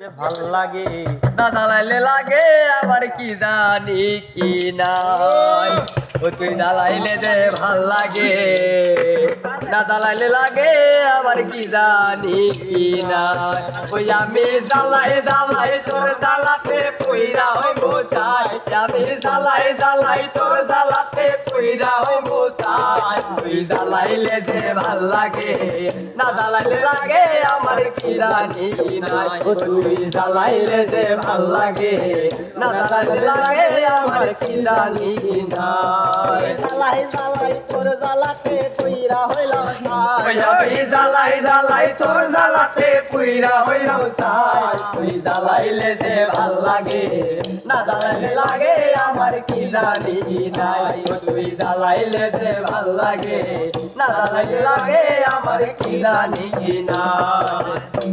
ভালো লাগে। দাদা লাইলে লাগে, আবার কি জানি কি নাই। ও তুই জ্বালাইলে যে ভালো লাগে দাদা লাইলে লাগে, আবার কি জানি কি নাই। ওই আমি জ্বালাই জ্বালাই, তোর জ্বালাতে পুইরা হই বোঝাই আমি জ্বালাই জ্বালাই, তোর জ্বালাতে পুইরা হই তুই জ্বালাইলে যে ভালো লাগে? না জ্বালাইলে লাগে আমার কি জানি নাই? তুই জ্বালাইলে যে ভালো লাগে? না জ্বালাইলে লাগে আমার কি জানি নাই? জ্বালাই জ্বালাই তোর জ্বালাতে তুইরা হইলাম ওই আমি জ্বালাই জ্বালাই তোর জ্বালাতে পুইরা হইলাম চাই। তুই জ্বালাইলে যে ভালো লাগে? না জ্বালাইলে লাগে আমার কি জানি নাই? তুই জ্বালাইলে যে ভালো লাগে? না লাগে আমার কি জানি নাই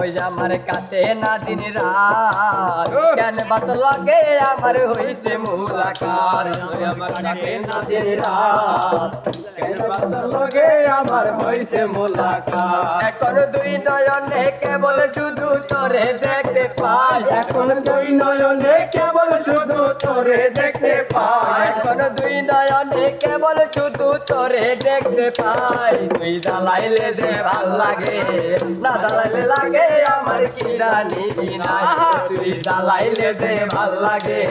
ওই আমার কাছে না দিন রাত কেন বাত লাগে? আমার হইছে মুলাকার। আমার কাছে না দিন রাত। কেন বাত লাগে? আমার হইছে মুলাকার। এখন দুই নয়নে কেবল শুধু তোরে দেখতে পাই। এখন দুই নয়নে কেবল শুধু তোরে দেখতে পাই। এখন দুই নয়নে কেবল শুধু তোরে দেখতে পাই। তুই জ্বালাইলে যে ভালো লাগে না জ্বালাইলে লাগে আমার কি রানি নাই তুই জ্বালাইলে যে ভালো লাগে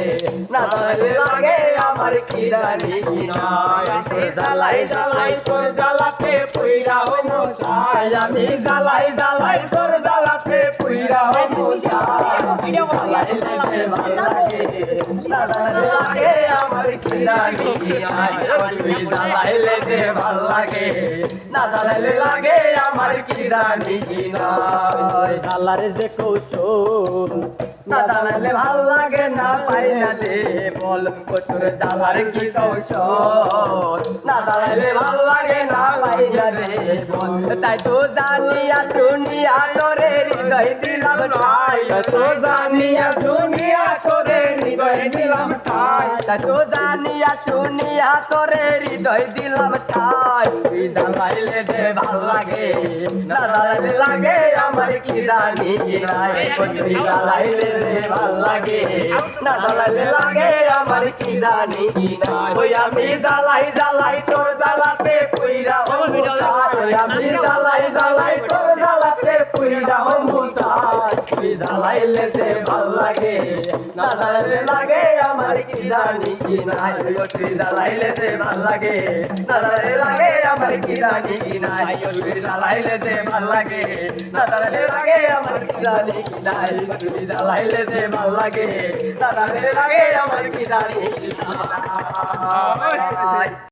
না জ্বালাইলে লাগে আমার কি রানি নাই তুই জ্বালাই জ্বালাই তোর জ্বালাতে পুইরা হইনো চাই আমি জ্বালাই জ্বালাই তোর জ্বালাতে পুইরা হইনো জ্বালাইলে ভালো লাগে না জ্বালাইলে লাগে আমার কি রানি নাই তুই জ্বালাইলে ভালো লাগে না জ্বালাইলে লাগে আমার কি রানি নাই জ্বালারে যে ভালো লাগে না পাই না রে বল কি কৌশল না জ্বালাইলে ভালো লাগে না তাই তো জানিয়া শুনিয়া তোরে হৃদয় দিলাম ঠাই তো জানিয়া শুনিয়া তোরে হৃদয় দিলাম ঠাই তাই তো জানিয়া শুনিয়া তোরে হৃদয় দিলাম ঠাই তুই যে ভালো লাগে না জ্বালাইলে লাগে আমার কি জানি নাই। যে ভালো লাগে না জ্বালাইলে লাগে আমার কি জানি ওই আমি জ্বালাই জ্বালাই তোর জ্বালাতে মুচাই জ্বালাইলে যে ভালো লাগে। না জ্বালাইলে লাগে, আমার কি জানি কি নাই। ও জ্বালাইলে যে ভালো লাগে। না জ্বালাইলে লাগে, আমার কি জানি কি নাই। ও জ্বালাইলে যে ভালো লাগে। না জ্বালাইলে লাগে, আমার কি জানি কি নাই। তুই জ্বালাইলে যে ভালো লাগে। না জ্বালাইলে লাগে, আমার কি জানি কি নাই।